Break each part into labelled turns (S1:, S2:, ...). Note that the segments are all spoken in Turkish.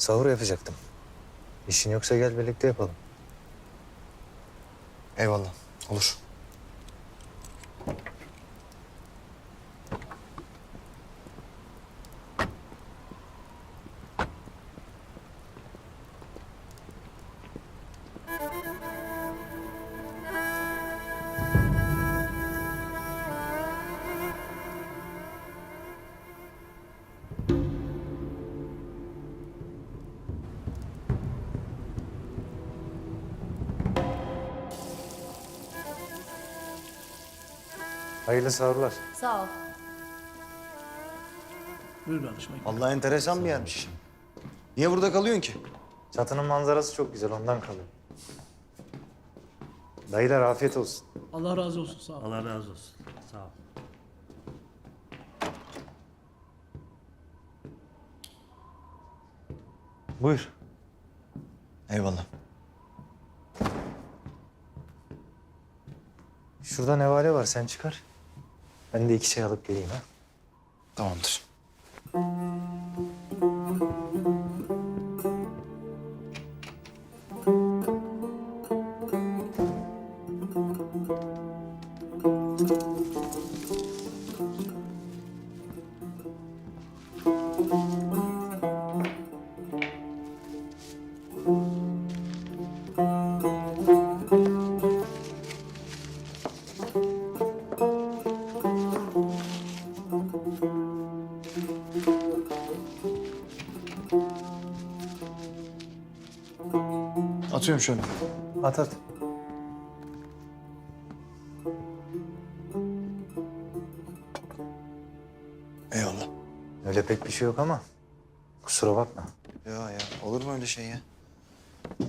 S1: Sahur yapacaktım. İşin yoksa gel birlikte yapalım.
S2: Eyvallah. Olur.
S1: Hayırlı sahurlar.
S3: Sağ ol.
S4: Buyur kardeşim.
S2: Allah enteresan bir yermiş. Niye burada kalıyorsun ki?
S1: Çatının manzarası çok güzel ondan kalıyor. Dayılar afiyet olsun.
S4: Allah razı olsun. Sağ ol.
S5: Allah razı olsun. Sağ ol.
S1: Buyur.
S2: Eyvallah.
S1: Şurada nevale var sen çıkar. Ben de iki çay alıp geleyim ha.
S2: Tamamdır. Atıyorum şöyle.
S1: At at.
S2: Eyvallah.
S1: Öyle pek bir şey yok ama kusura bakma.
S2: Ya ya olur mu öyle şey ya?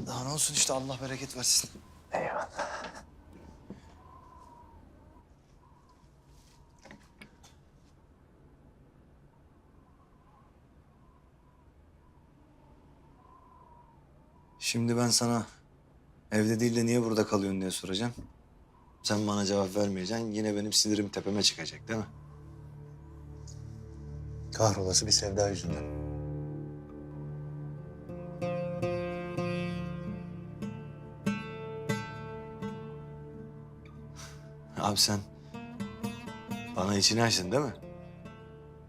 S2: Daha ne olsun işte Allah bereket versin.
S1: Eyvallah.
S2: Şimdi ben sana evde değil de niye burada kalıyorsun diye soracağım. Sen bana cevap vermeyeceksin. Yine benim sinirim tepeme çıkacak değil mi?
S1: Kahrolası bir sevda yüzünden.
S2: Abi sen bana içini açtın değil mi?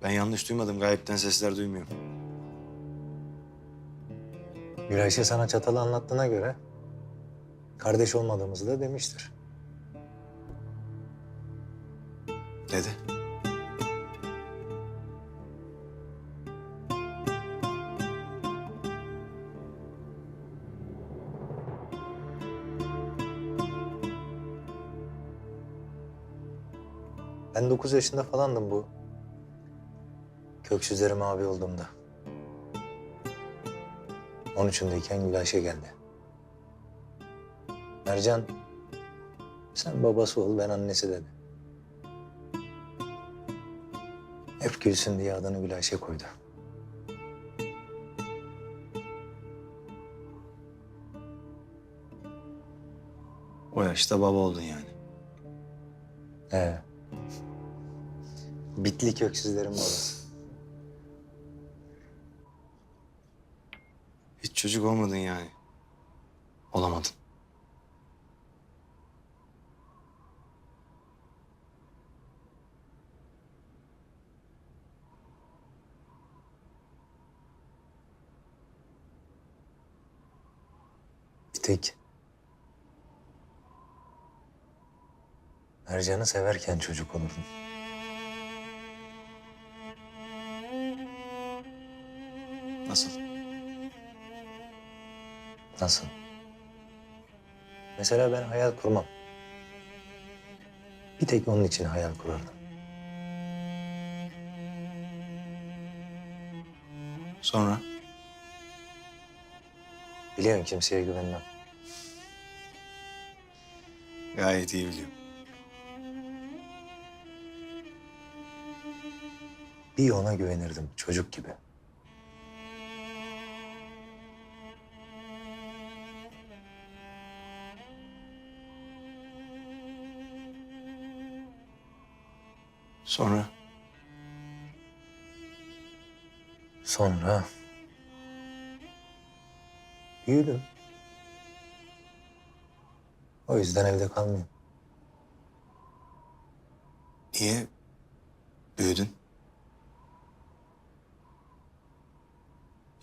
S2: Ben yanlış duymadım. Gayipten sesler duymuyorum.
S1: Gülayşe sana çatalı anlattığına göre kardeş olmadığımızı da demiştir.
S2: Dedi.
S1: Ben 9 yaşında falandım bu. Köksüzlerim abi olduğumda. 13'ündeyken Gülayşe geldi. Mercan, sen babası ol, ben annesi dedi. Hep gülsün diye adını Gülayşe koydu.
S2: O yaşta baba oldun yani.
S1: He. Bitli köksüzlerin babası.
S2: Çocuk olmadın yani. Olamadın.
S1: Bir tek Mercan'ı severken çocuk olurdum.
S2: Nasıl?
S1: Nasıl? Mesela ben hayal kurmam. Bir tek onun için hayal kurardım.
S2: Sonra?
S1: Biliyorsun kimseye güvenmem.
S2: Gayet iyi biliyorum.
S1: Bir ona güvenirdim çocuk gibi.
S2: Sonra?
S1: Sonra Büyüdüm. O yüzden evde kalmıyorum.
S2: Niye büyüdün?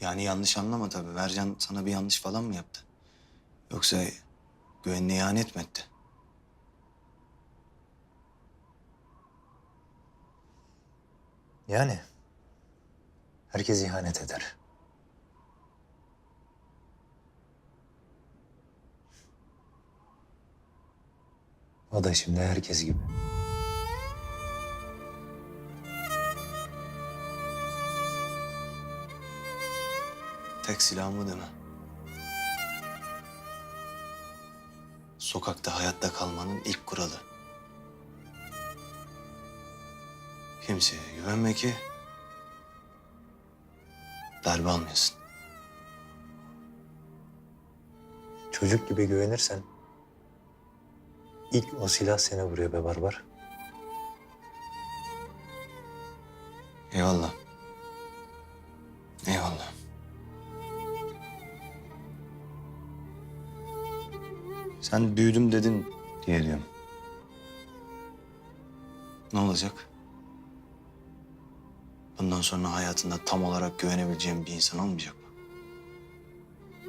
S2: Yani yanlış anlama tabii. Mercan sana bir yanlış falan mı yaptı? Yoksa güvenine ihanet mi etti?
S1: Yani herkes ihanet eder. O da şimdi herkes gibi.
S2: Tek silahımı deme. Sokakta hayatta kalmanın ilk kuralı. Kimseye güvenme ki darbe almayasın.
S1: Çocuk gibi güvenirsen ilk o silah seni vuruyor be barbar.
S2: Eyvallah. Eyvallah. Sen büyüdüm dedin diye diyorum. Ne olacak? Bundan sonra hayatında tam olarak güvenebileceğim bir insan olmayacak mı?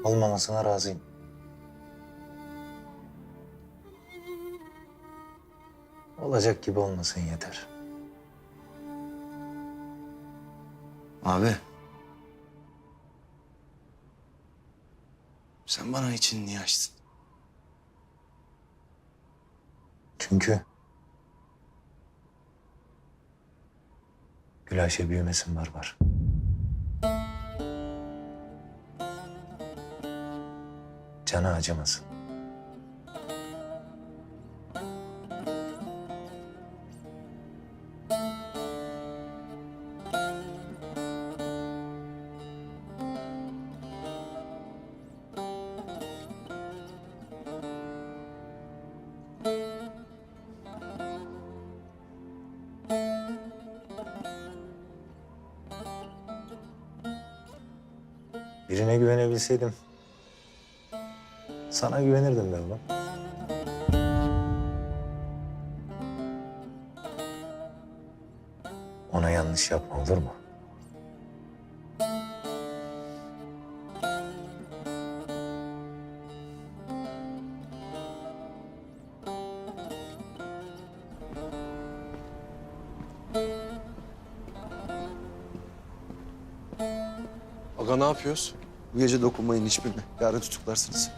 S1: Olmamasına razıyım. Olacak gibi olmasın yeter.
S2: Abi. Sen bana için niye açtın?
S1: Çünkü Gülayşe büyümesin barbar. Canı acımasın. Birine güvenebilseydim sana güvenirdim be oğlum. Ona yanlış yapma olur mu?
S3: Aga ne yapıyoruz?
S2: Bu gece dokunmayın hiçbirine. Yarın tutuklarsınız.